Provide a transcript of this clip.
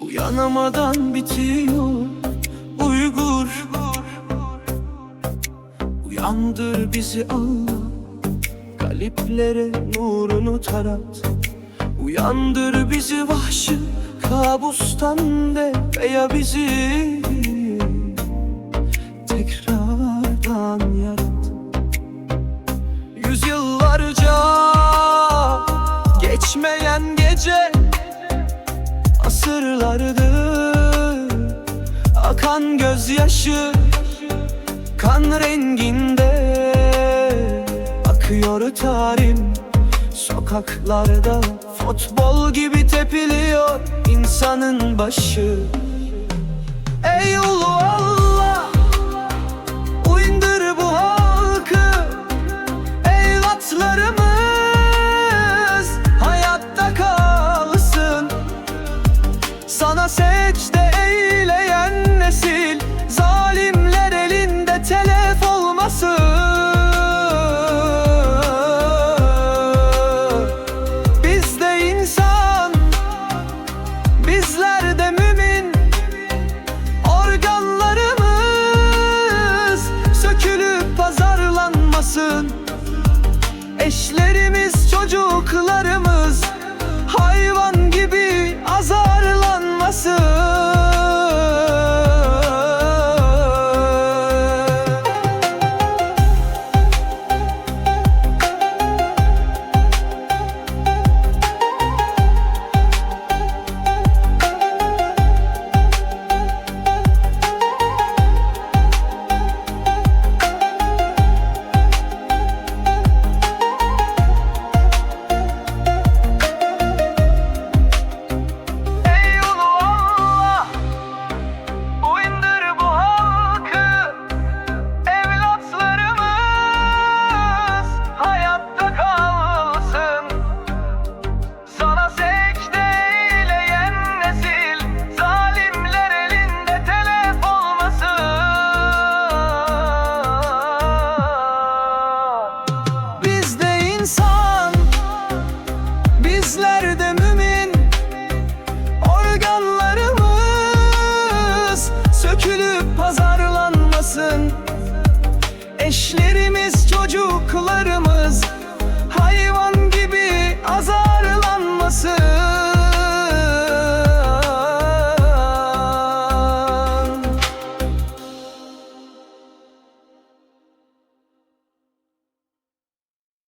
Uyanamadan bitiyor Uygur. Uyandır bizi Allah Galiplere nurunu tarat. Uyandır bizi vahşi kabustan de veya bizi. Tekrardan yarat. Yüzyıllarca geçmeyen gece Asırlardır akan gözyaşı Kan renginde. Akıyor tarim Sokaklarda. Futbol gibi tepiliyor insanın başı. Ey ulu Kur'an'a secde eyleyen nesil Zalimler elinde telef olmasın. Biz de insan Bizler de mümin. Organlarımız Sökülüp pazarlanmasın. Eşlerimiz çocuklarımız denizlerde